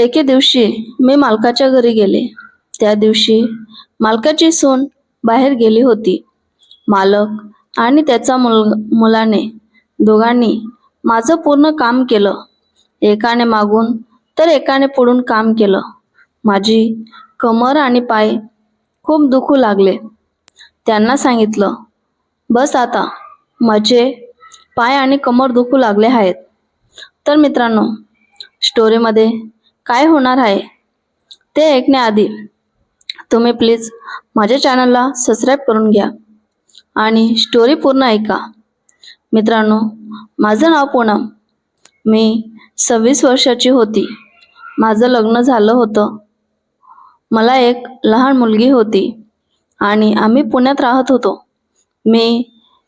एके दिवशी मी मालकाच्या घरी गेले. त्या दिवशी मालकाची सून बाहेर गेली होती. मालक आणि त्याचा मुल मुलाने दोघांनी माझं पूर्ण काम केलं. एकाने मागून तर एकाने पुढून काम केलं. माझी कमर आणि पाय खूप दुखू लागले. त्यांना सांगितलं बस आता माझे पाय आणि कमर दुखू लागले आहेत. तर मित्रांनो स्टोरीमध्ये काय होणार आहे? ते ऐकण्याआधी तुम्ही प्लीज माझ्या चॅनलला सबस्क्राईब करून घ्या आणि स्टोरी पूर्ण ऐका. मित्रांनो माझं नाव पूनम. मी सव्वीस वर्षाची होती. माझं लग्न झालं होतं. मला एक लहान मुलगी होती आणि आम्ही पुण्यात राहत होतो. मी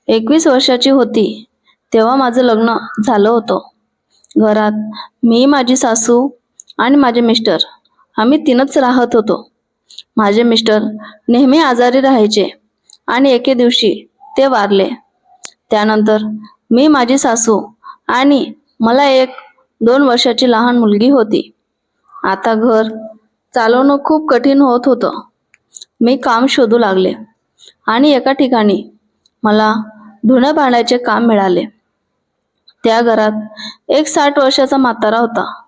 एकवीस वर्षाची होती तेव्हा माझं लग्न झालं होतं. घरात मी माझी सासू आणि माझे मिस्टर. आम्ही तीनच राहत होतो. माझे मिस्टर नेहमी आजारी राहायचे आणि एके दिवशी ते वारले. त्यानंतर मी माझी सासू आणि मला एक दोन वर्षाची लहान मुलगी होती. आता घर चालवणं खूप कठीण होत होतं. मी काम शोधू लागले आणि एका ठिकाणी मला धुणं भांड्याचे काम मिळाले. त्या घरात एक साठ वर्षाचा म्हातारा होता.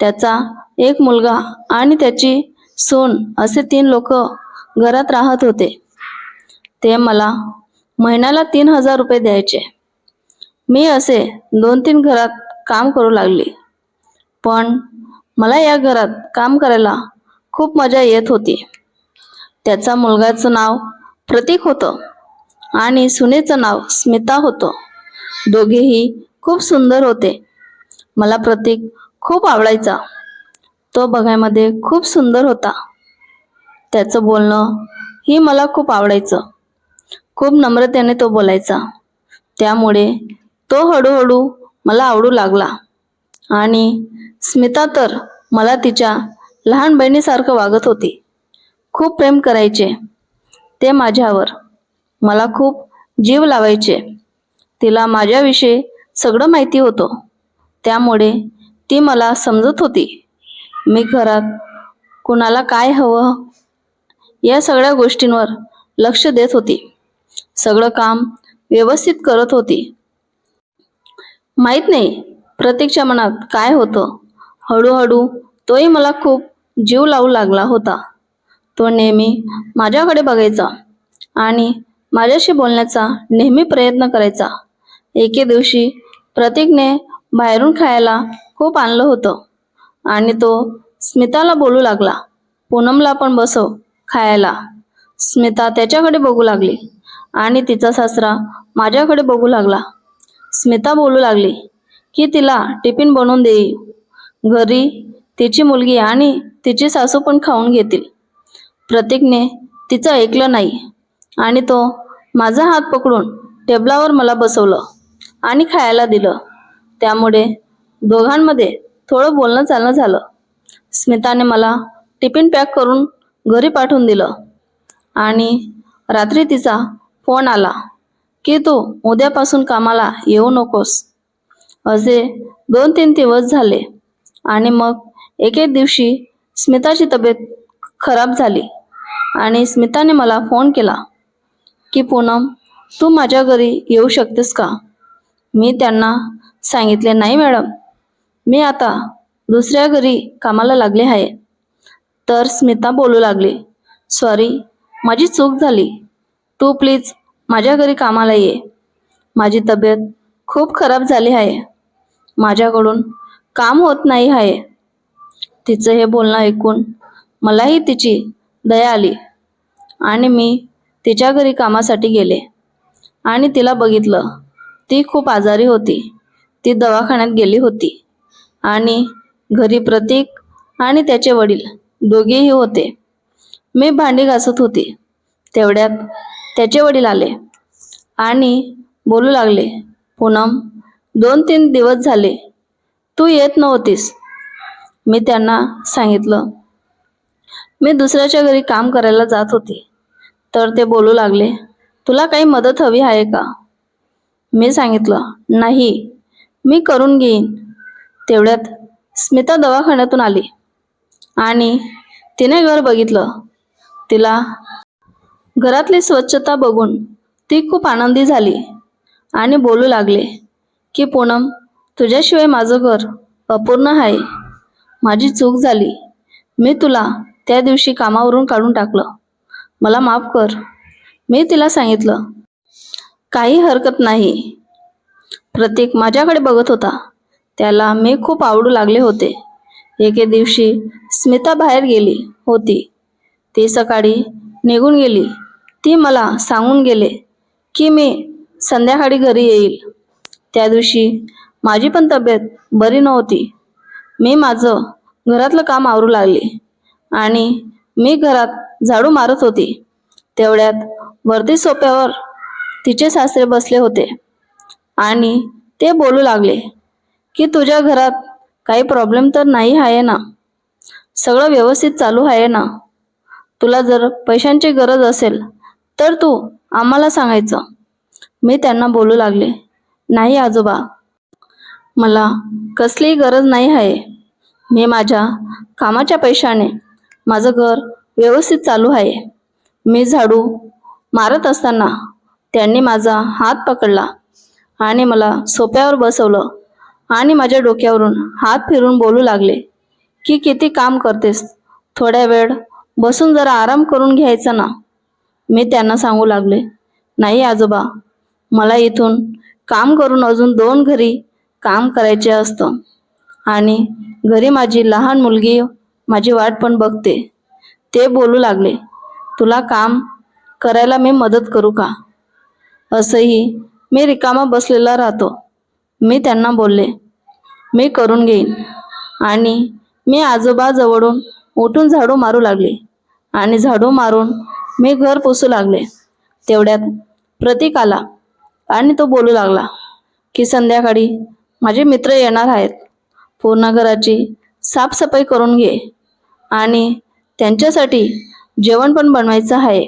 त्याचा एक मुलगा आणि त्याची सून असे तीन लोक घरात राहत होते. ते मला महिन्याला तीन हजार रुपये द्यायचे. मी असे दोन तीन घरात काम करू लागले. पण मला या घरात काम करायला खूप मजा येत होती. त्याचा मुलगाचं नाव प्रतीक होतं आणि सुनेचं नाव स्मिता होतं. दोघेही खूप सुंदर होते. मला प्रतीक खूप आवडायचा. तो बघायमध्ये खूप सुंदर होता. त्याचं बोलणं ही मला खूप आवडायचं. खूप नम्रतेने तो बोलायचा. त्यामुळे तो हळूहळू मला आवडू लागला. आणि स्मिता तर मला तिच्या लहान बहिणीसारखं वागत होती. खूप प्रेम करायचे. ते माझ्यावर मला खूप जीव लावायचे. तिला माझ्याविषयी सगळं माहिती होतं. त्यामुळे ती मला समजत होती. मी घरात कुणाला काय हवं या सगळ्या गोष्टींवर लक्ष देत होती. सगळं काम व्यवस्थित करत होती. माहीत नाही प्रतीकच्या मनात काय होतं. हळूहळू तोही मला खूप जीव लावू लागला होता. तो नेहमी माझ्याकडे बघायचा आणि माझ्याशी बोलण्याचा नेहमी प्रयत्न करायचा. एके दिवशी प्रतीकने बाहेरून खायला खूप आणलं होतं. आणि तो स्मिताला बोलू लागला पूनमला पण बसव खायला. स्मिता त्याच्याकडे बघू लागली आणि तिचा सासरा माझ्याकडे बघू लागला. स्मिता बोलू लागली की तिला टिफिन बनवून देई. घरी तिची मुलगी आणि तिची सासू पण खाऊन घेतील. प्रतीकने तिचं ऐकलं नाही आणि तो माझा हात पकडून टेबलावर मला बसवलं आणि खायला दिलं. त्यामुळे दोघांमध्ये थोडं बोलणं चालणं झालं. स्मिताने मला टिफिन पॅक करून घरी पाठवून दिलं. आणि रात्री तिचा फोन आला की तू उद्यापासून कामाला येऊ नकोस. असे दोन तीन दिवस झाले आणि मग एके दिवशी स्मिताची तब्येत खराब झाली आणि स्मिताने मला फोन केला की पूनम तू माझ्या घरी येऊ शकतेस का? मी त्यांना सांगितले नाही मॅडम मी आता दुसऱ्या घरी कामाला लागले आहे. तर स्मिता बोलू लागली सॉरी माझी चूक झाली. तू प्लीज माझ्या घरी कामाला ये. माझी तब्येत खूप खराब झाली आहे. माझ्याकडून काम होत नाही आहे. तिचं हे बोलणं ऐकून मलाही तिची दया आली आणि मी तिच्या घरी कामासाठी गेले आणि तिला बघितलं. ती खूप आजारी होती. ती दवाखान्यात गेली होती. आणि घरी प्रतीक आणि त्याचे वडील दोघेही होते. मी भांडी घासत होती. तेवढ्यात त्याचे वडील आले आणि बोलू लागले पूनम दोन तीन दिवस झाले. तू येत नव्हतीस. मी त्यांना सांगितलं. मी दुसऱ्याच्या घरी काम करायला जात होती. तर ते बोलू लागले तुला काही मदत हवी आहे का? मी सांगितलं नाही. मी करून घेईन. तेवढ्यात स्मिता दवाखान्यातून आली. आणि तिने घर बघितलं. तिला घरातली स्वच्छता बघून ती खूप आनंदी झाली आणि बोलू लागले की पूनम तुझ्याशिवाय माझं घर अपूर्ण आहे. माझी चूक झाली. मी तुला त्या दिवशी कामावरून काढून टाकलं. मला माफ कर. मी तिला सांगितलं. काही हरकत नाही. प्रतीक माझ्याकडे बघत होता. त्याला मी खूप आवडू लागले होते. एके दिवशी स्मिता बाहेर गेली होती. ती सकाळी निघून गेली. ती मला सांगून गेले की मी संध्याकाळी घरी येईल. त्या दिवशी माझी पण तब्येत बरी नव्हती. मी माझं घरातलं काम आवरू लागले आणि मी घरात झाडू मारत होती. तेवढ्यात वरती सोप्यावर तिचे सासरे बसले होते आणि ते बोलू लागले की तुझ्या घरात काही प्रॉब्लेम तर नाही आहे ना? सगळं व्यवस्थित चालू आहे ना? तुला जर पैशांची गरज असेल तर तू आम्हाला सांगायचं. मी त्यांना बोलू लागले. नाही आजोबा. मला कसलीही गरज नाही आहे. मी माझ्या कामाच्या पैशाने माझं घर व्यवस्थित चालू आहे. मी झाडू मारत असताना त्यांनी माझा हात पकडला आणि मला सोप्यावर बसवलं. आणि माझ्या डोक्यावरून हात फिरून बोलू लागले की किती काम करतेस? थोड्या वेळ बसून जरा आराम करून घ्यायचा ना? मी त्यांना सांगू लागले नाही आजोबा मला इथून काम करून अजून दोन घरी काम करायचे असतं आणि घरी माझी लहान मुलगी माझी वाट पण बघते. ते बोलू लागले तुला काम करायला मी मदत करू का? असंही मी रिकामा बसलेला राहतो. मी त्यांना बोलले मी करून घेईन. आणि मी आजोबाजवळून उठून झाडू मारू लागले आणि झाडू मारून मी घर पुसू लागले. तेवढ्यात प्रतीक आला आणि तो बोलू लागला की संध्याकाळी माझे मित्र येणार आहेत. पूर्ण घराची साफसफाई करून घे आणि त्यांच्यासाठी जेवण पण बनवायचं आहे.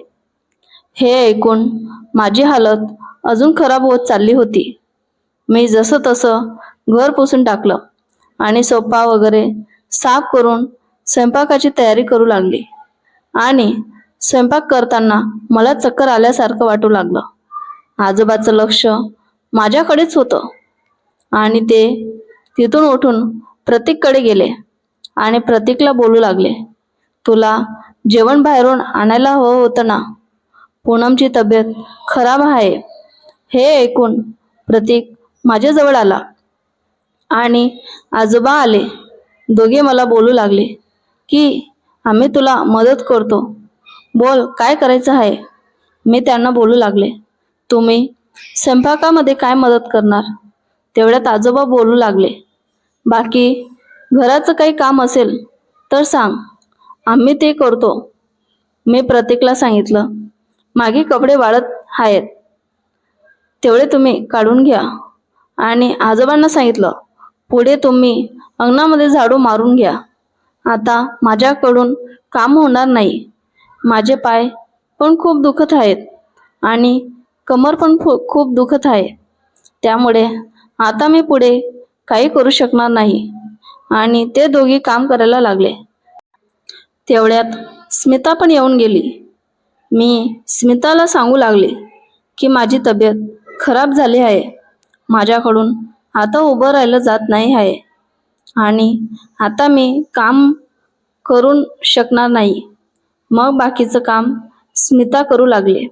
हे ऐकून माझी हालत अजून खराब होत चालली होती. मी जसं तसं घर पुसून टाकलं आणि सोपा वगैरे साफ करून स्वयंपाकाची तयारी करू लागली. आणि स्वयंपाक करताना मला चक्कर आल्यासारखं वाटू लागलं. आजोबाचं लक्ष माझ्याकडेच होतं. आणि ते तिथून उठून प्रतीककडे गेले आणि प्रतीकला बोलू लागले तुला जेवण बाहेरून आणायला हवं होतं ना? पूनमची तब्येत खराब आहे. हे ऐकून प्रतीक माझ्याजवळ आला. आणि आजोबा आले. दोघे मला बोलू लागले की आम्ही तुला मदत करतो. बोल काय करायचं आहे? मी त्यांना बोलू लागले. तुम्ही स्वयंपाकामध्ये काय मदत करणार? तेवढ्यात आजोबा बोलू लागले. बाकी घराचं काही काम असेल तर सांग. आम्ही ते करतो. मी प्रतीकला सांगितलं. मागे कपडे वाळत आहेत. तेवढे तुम्ही काढून घ्या. आणि आजोबांना सांगितलं पुढे तुम्ही अंगणामध्ये झाडू मारून घ्या. आता माझ्याकडून काम होणार नाही. माझे पाय पण खूप दुखत आहेत आणि कमर पण खूप दुखत आहे. त्यामुळे आता मी पुढे काही करू शकणार नाही. आणि ते दोघी काम करायला लागले. तेवढ्यात स्मिता पण येऊन गेली. मी स्मिताला सांगू लागले की माझी तब्येत खराब झाली आहे. माझ्याकडून. आता उभं राहिलं जात नाही आहे. आणि आता मी काम करून शकणार नाही. मग बाकीचं काम स्मिता करू लागले.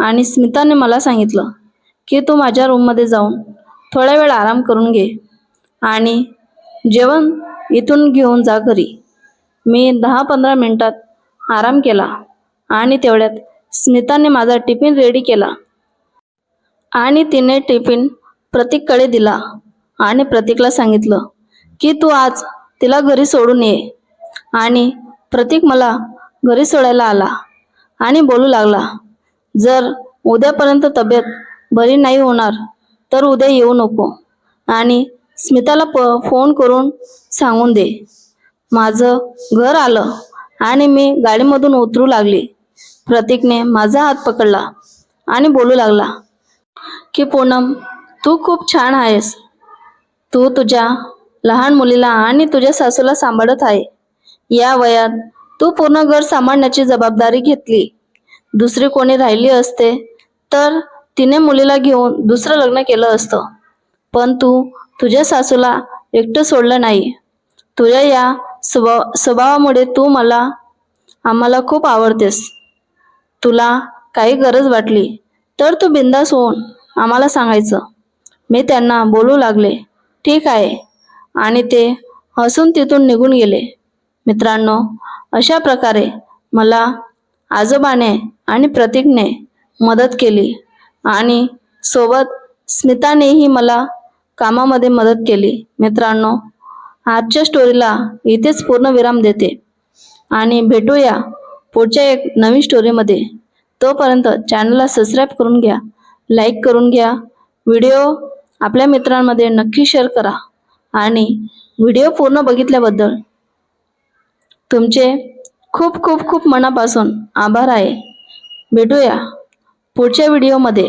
आणि स्मिताने मला सांगितलं की तू माझ्या रूममध्ये जाऊन थोडा वेळ आराम करून घे. आणि जेवण इथून घेऊन जा घरी. मी दहा पंधरा मिनटात आराम केला आणि तेवढ्यात स्मिताने माझा टिफिन रेडी केला. आणि तिने टिफिन प्रतीककडे दिला आणि प्रतीकला सांगितलं की तू आज तिला घरी सोडून ये. आणि प्रतीक मला घरी सोडायला आला आणि बोलू लागला जर उद्यापर्यंत तब्येत बरी नाही होणार तर उद्या येऊ नको आणि स्मिताला प फोन करून सांगून दे. माझं घर आलं आणि मी गाडीमधून उतरू लागली. प्रतीकने माझा हात पकडला आणि बोलू लागला की पूनम तू खूप छान आहेस. तू तुझ्या लहान मुलीला आणि तुझ्या सासूला सांभाळत आहे. या वयात तू पूर्ण घर सांभाळण्याची जबाबदारी घेतली. दुसरी कोणी राहिली असते तर तिने मुलीला घेऊन दुसरं लग्न केलं असतं. पण तू तुझ्या सासूला एकटं सोडलं नाही. तुझ्या या स्वभाव स्वभावामुळे तू मला आम्हाला खूप आवडतेस. तुला काही गरज वाटली तर तू बिंदास होऊन आम्हाला सांगायचं. मी त्यांना बोलू लागले. ठीक आहे. आणि ते हसून तिथून निघून गेले. मित्रांनो अशा प्रकारे मला आजोबाने आणि प्रतीकने मदत केली आणि सोबत स्मितानेही मला कामामध्ये मदत केली. मित्रांनो आजच्या स्टोरीला इथेच पूर्ण विराम देते. आणि भेटूया पुढच्या एक नवीन स्टोरीमध्ये. तोपर्यंत चॅनलला सबस्क्राईब करून घ्या लाईक करून घ्या व्हिडिओ आपल्या मित्रांमध्ये नक्की शेअर करा. आणि व्हिडिओ पूर्ण बघितल्याबद्दल तुमचे खूप खूप खूप मनापासून आभार आहे. भेटूया पुढच्या व्हिडिओमध्ये